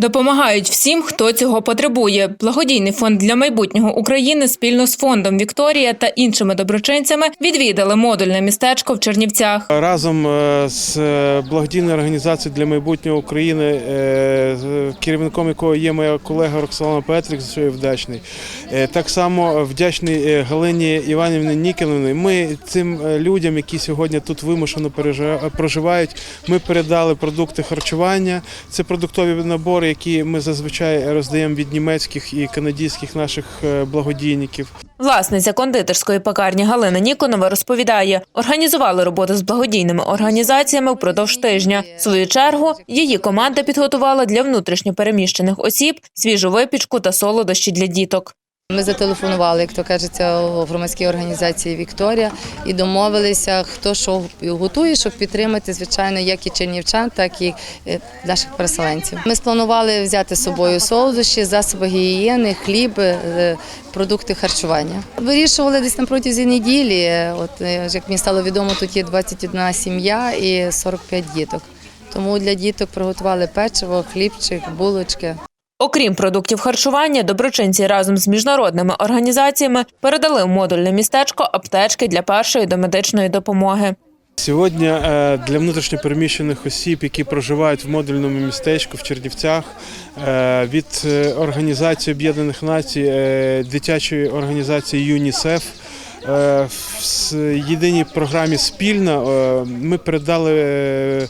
Допомагають всім, хто цього потребує. Благодійний фонд для майбутнього України спільно з фондом Вікторія та іншими доброчинцями відвідали модульне містечко в Чернівцях. Разом е, з е, благодійною організацією для майбутнього України, е, керівником якої є моя колега Роксолана Петрик, за що я вдячний. Так само вдячний Галині Іванівні Нікілівні. Ми цим людям, які сьогодні тут вимушено проживають, ми передали продукти харчування. Це продуктові набори, які ми зазвичай роздаємо від німецьких і канадійських наших е, благодійників. Власниця кондитерської пекарні Галина Ніконова розповідає, організували роботу з благодійними організаціями впродовж тижня. В свою чергу її команда підготувала для внутрішньопереміщених осіб свіжу випічку та солодощі для діток. Ми зателефонували, як то кажеться, у громадській організації Вікторія і домовилися, хто що готує, щоб підтримати, звичайно, як і чернівчан, так і е, наших переселенців. Ми спланували взяти з собою солодощі, засоби гігієни, хліб, е, продукти харчування. Вирішували десь на протязі неділі. От е, як мені стало відомо, тут є 21 сім'я і 45 діток. Тому для діток приготували печиво, хлібчик, булочки. Окрім продуктів харчування, доброчинці разом з міжнародними організаціями передали в модульне містечко аптечки для першої домедичної допомоги. Сьогодні е, для внутрішньопереміщених осіб, які проживають в модульному містечку в Чернівцях, е, від е, Організації Об'єднаних Націй, дитячої організації ЮНІСЕФ. В єдиній програмі спільно е, ми передали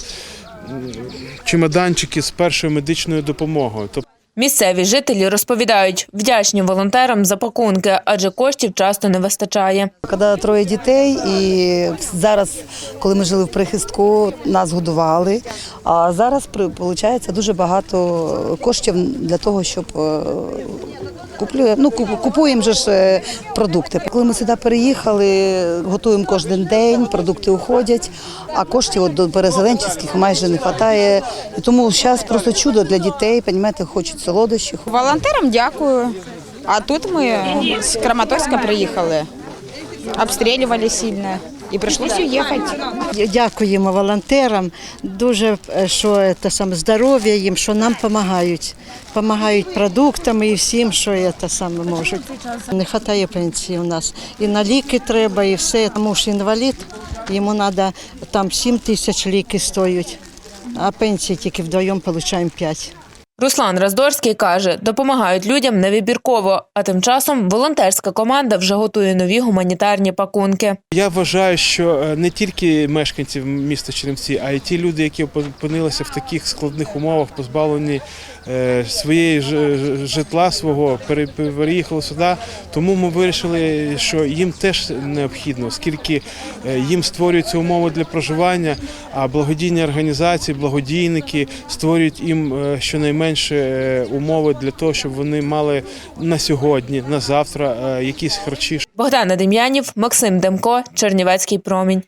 чемоданчики з першою медичною допомогою. Місцеві жителі розповідають, вдячні волонтерам за пакунки, адже коштів часто не вистачає. Коли троє дітей, і зараз, коли ми жили в прихистку, нас годували. А зараз виходить дуже багато коштів для того, щоб е, куплю, ну, купуємо же ж е, продукти. Коли ми сюди переїхали, готуємо кожен день, продукти уходять, а коштів до переселенчих майже не вистачає. Тому зараз просто чудо для дітей, розумієте, хочуть солодощі, Волонтерам дякую. А тут ми з Краматорська приїхали. Обстрілювали сильно. І прийшлося їхати. Дякуємо волонтерам. Дуже е, що це саме здоров'я їм, що нам допомагають. Допомагають продуктами і всім, що це саме можуть. Не вистачає пенсії у нас. І на ліки треба, і все. Тому що інвалід, йому треба там 7 тисяч ліки стоять, а пенсії тільки вдвоєм отримуємо 5. Руслан Раздорський каже, допомагають людям невибірково, а тим часом волонтерська команда вже готує нові гуманітарні пакунки. Я вважаю, що е, не тільки мешканці міста Чернівці, а й ті люди, які опинилися в таких складних умовах, позбавлені е, своєї ж- житла свого, переїхали сюди. Тому ми вирішили, що їм теж необхідно, оскільки е, їм створюються умови для проживання, а благодійні організації, благодійники створюють їм е, щонайменше е, умови для того, щоб вони мали на сьогодні, на завтра е, якісь харчі, Богдана Дем'янів, Максим Демко, Чернівецький промінь.